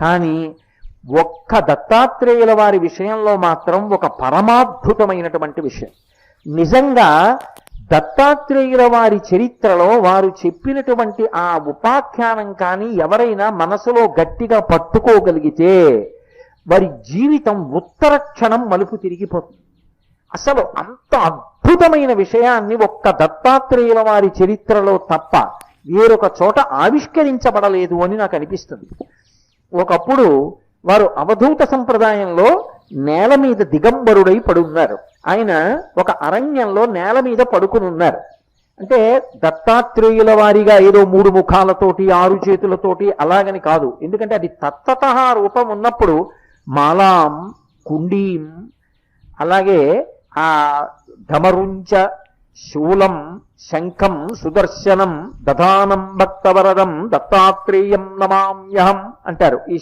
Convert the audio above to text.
కానీ ఒక్క దత్తాత్రేయుల వారి విషయంలో మాత్రం ఒక పరమాద్భుతమైనటువంటి విషయం. నిజంగా దత్తాత్రేయుల వారి చరిత్రలో వారు చెప్పినటువంటి ఆ ఉపాఖ్యానం కానీ ఎవరైనా మనసులో గట్టిగా పట్టుకోగలిగితే వారి జీవితం ఉత్తర క్షణం మలుపు తిరిగిపోతుంది. అసలు అంత అద్భుతమైన విషయాన్ని ఒక్క దత్తాత్రేయుల వారి చరిత్రలో తప్ప వేరొక చోట ఆవిష్కరించబడలేదు అని నాకు అనిపిస్తుంది. ఒకప్పుడు వారు అవధూత సంప్రదాయంలో నేల మీద దిగంబరుడై పడున్నారు. ఆయన ఒక అరణ్యంలో నేల మీద పడుకుని ఉన్నారు అంటే దత్తాత్రేయుల వారిగా ఏదో మూడు ముఖాలతోటి ఆరు చేతులతోటి అలాగని కాదు. ఎందుకంటే అది తత్తత రూపం ఉన్నప్పుడు మాలాం కుండీం అలాగే ఆ ధమరుంచ శూలం శంఖం సుదర్శనం దధానం భక్తవరదం దత్తాత్రేయం నమామ్యహం అంటారు. ఈ